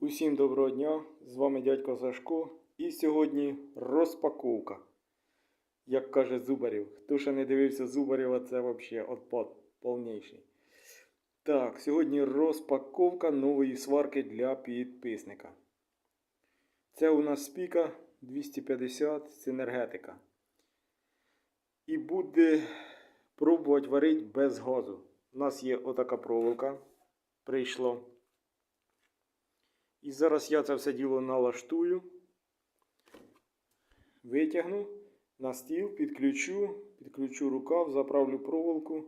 Усім доброго дня! З вами дядько Сашко. І сьогодні розпаковка. Як каже Зубарів. Хто ще не дивився Зубарєва, це взагалі отпад повніший. Так, сьогодні розпаковка нової сварки для підписника. Це у нас спіка 250 синергетика. І буде пробувати варити без газу. У нас є отака проволока. Прийшло. І зараз я це все діло налаштую, витягну на стіл, підключу, підключу рукав, заправлю проволоку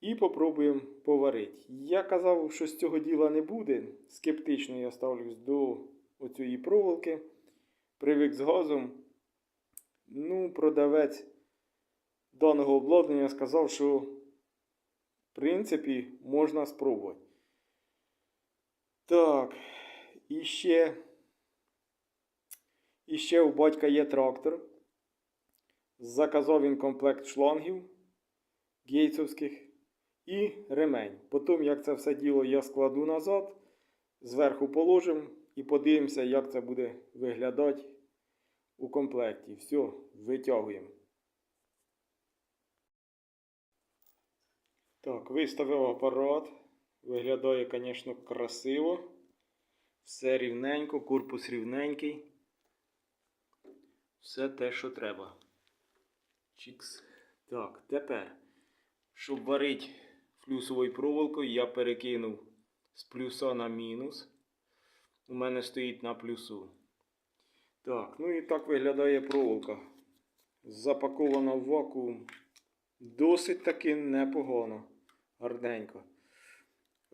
і попробуємо поварити. Я казав, що з цього діла не буде. Скептично я ставлюсь до оцієї проволоки. Привик з газом. Ну, продавець даного обладнання сказав, що в принципі можна спробувати. Так, і ще, і ще у батька є трактор. Заказав він комплект шлангів гейцовських і ремень. Потім, як це все діло я складу назад, зверху положимо і подивимося, як це буде виглядати у комплекті. Все, витягуємо. Так, виставив апарат. Виглядає, звісно, красиво. Все рівненько, корпус рівненький. Все те, що треба. Чікс. Так, тепер, щоб варити флюсовою проволокою, я перекинув з плюса на мінус. У мене стоїть на плюсу. Так, ну і так виглядає проволока. Запакована в вакуум. Досить таки непогано. Гарненько.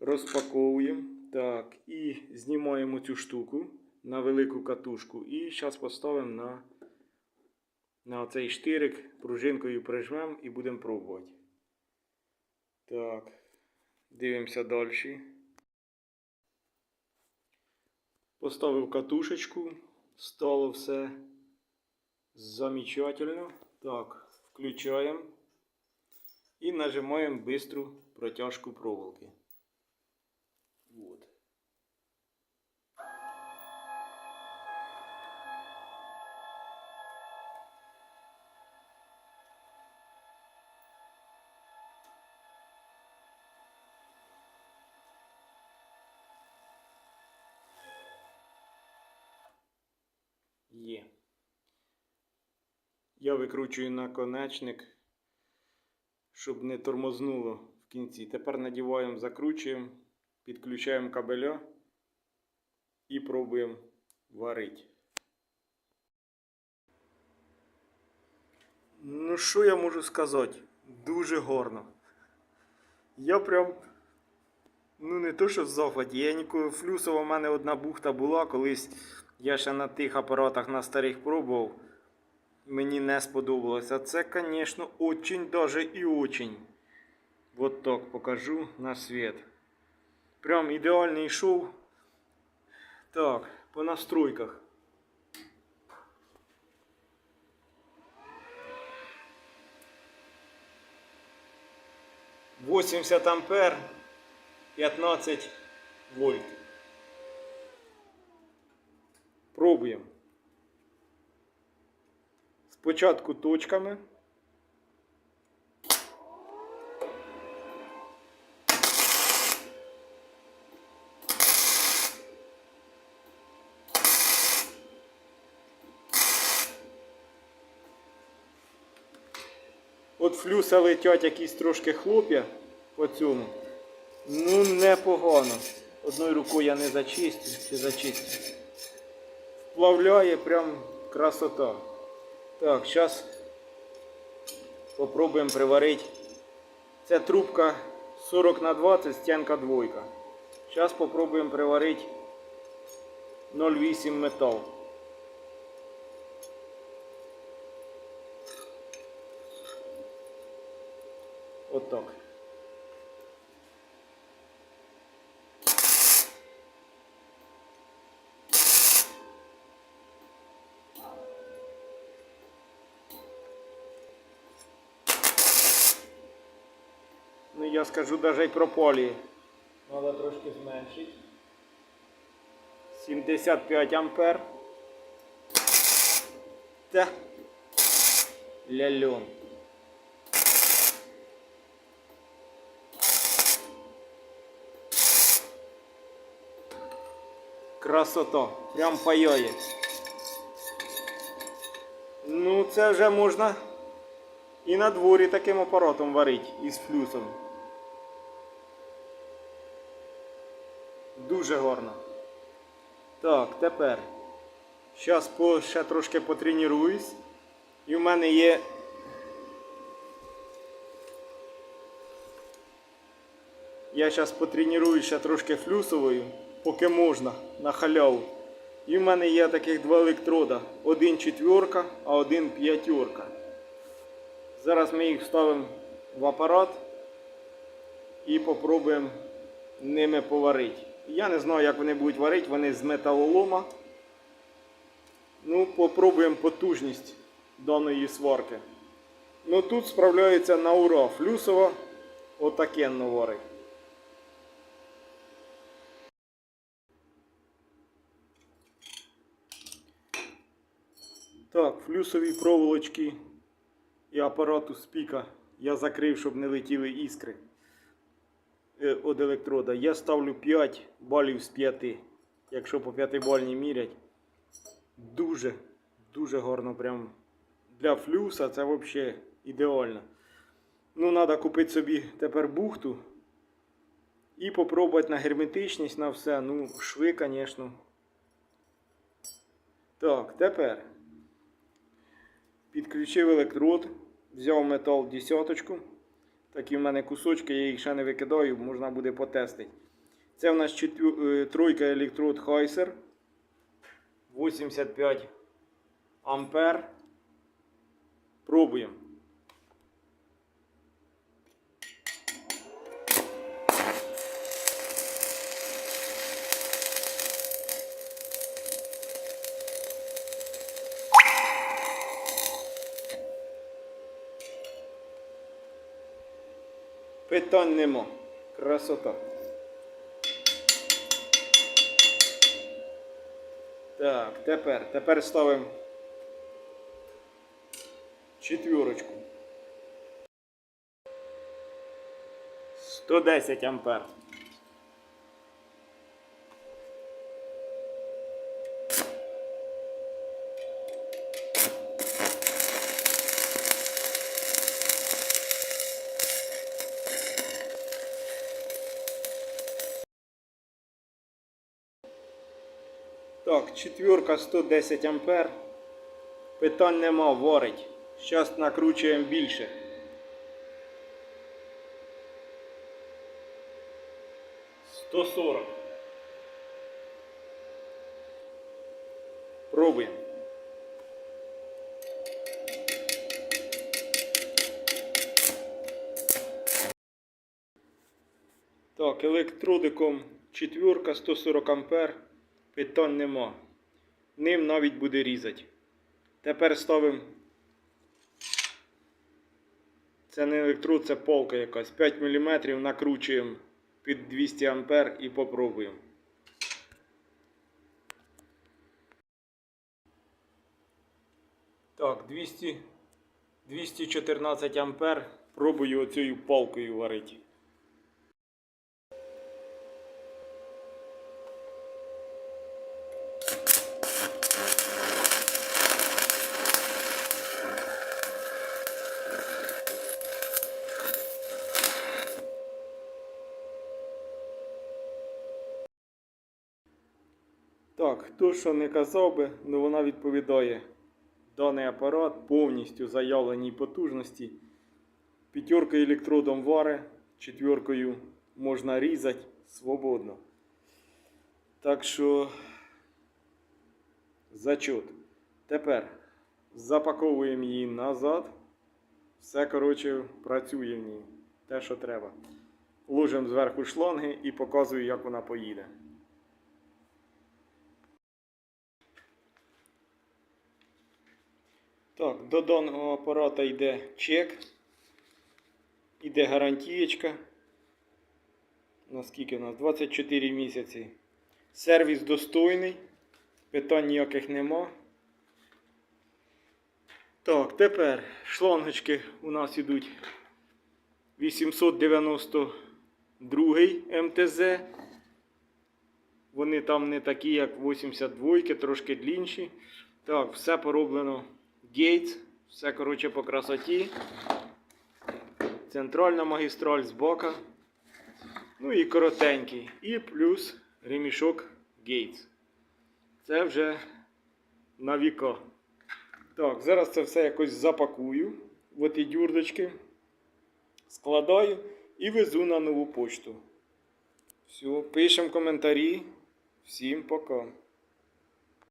Розпаковуємо. Так, і знімаємо цю штуку на велику катушку. І зараз поставимо на на цей штирик, пружинкою прижмемо і будемо пробувати. Так, дивимося далі. Поставив катушечку, стало все замечательно. Так, включаємо і нажимаємо бистру протяжку проволоки. Вот. Є. Я викручую наконечник, щоб не тормознуло в кінці. Тепер надіваємо, закручуємо, підключаємо кабеля і пробуємо варити. Ну, що я можу сказати? Дуже гарно. Я прям. Ну, не то, що в захваті. Я ніколи флюсова в мене одна бухта була, колись я ще на тих апаратах на старих пробував. Мені не сподобалося. Це, звісно, очень даже і очень. Вот так покажу на світ. Прям ідеальний шов. Так, по настройках. Восемьдесят ампер, 15 вольт. Пробуємо. Спочатку точками. От флюса летять якісь трошки хлоп'я по цьому. Ну, непогано. Одною рукою я не зачистю, чи зачистю. Вплавляє прям красота. Так, зараз попробуємо приварити. Це трубка 40 на 20, стінка двойка. Зараз попробуємо приварити 0,8 метал. Отак. Ну я скажу навіть і про полі. Треба трошки зменшити. 75 ампер. Та ляльон. Красота. Прям паяє. Ну, це вже можна і на дворі таким апаратом варити із флюсом. Дуже гарно. Так, тепер. Зараз ще трошки потренуюсь. І в мене є. Я зараз потренуюсь ще трошки флюсовою, поки можна, на халяву. І в мене є таких два електрода. Один четверка, а один п'ятерка. Зараз ми їх вставимо в апарат і попробуємо ними поварити. Я не знаю, як вони будуть варити, вони з металолома. Ну, попробуємо потужність даної сварки. Ну тут справляється на ура. Флюсова отакенно варить. Так, флюсові проволочки і апарату спіка я закрив, щоб не летіли іскри е, від електрода. Я ставлю 5 балів з 5. Якщо по 5 бальні мірять. Дуже, дуже гарно. Прям для флюса це взагалі ідеально. Ну, треба купити собі тепер бухту. І попробувати на герметичність, на все. Ну, шви, звісно. Так, тепер. Підключив електрод, взяв метал десяточку. Такі в мене кусочки, я їх ще не викидаю, можна буде потестити. Це в нас четвер... е, тройка електрод Хайсер. 85 ампер. Пробуємо. Питань нема. Красота. Так, тепер. Тепер ставимо четвірочку. 110 ампер. Так, четверка 110 ампер. Питань нема, варить. Зараз накручуємо більше. Сто сорок. Пробуємо. Так, електродиком четверка 140 ампер. Питань нема. Ним навіть буде різати. Тепер ставимо. Це не електрод, це полка якась. 5 мм накручуємо під 200 ампер і попробуємо. Так, 200, 214 ампер. Пробую оцією палкою варити. Хто що не казав би, ну вона відповідає. Даний апарат повністю заявленій потужності. П'ятеркою електродом вари, четверкою можна різати свободно. Так що зачот. Тепер запаковуємо її назад. Все, коротше, працює в ній. Те, що треба. Ложимо зверху шланги і показую, як вона поїде. Так, до даного апарата йде чек, йде гарантієчка. Наскільки у нас? 24 місяці. Сервіс достойний, питань ніяких нема. Так, тепер шлангочки у нас ідуть 892 МТЗ. Вони там не такі, як 82, трошки длінші. Так, все пороблено Gates, все коротше по красоті. Центральна магістраль з бока. Ну і коротенький. І плюс ремішок Gates. Це вже на віка. Так, зараз це все якось запакую в оті дюрдочки. Складаю і везу на нову почту. Все, пишемо коментарі. Всім пока.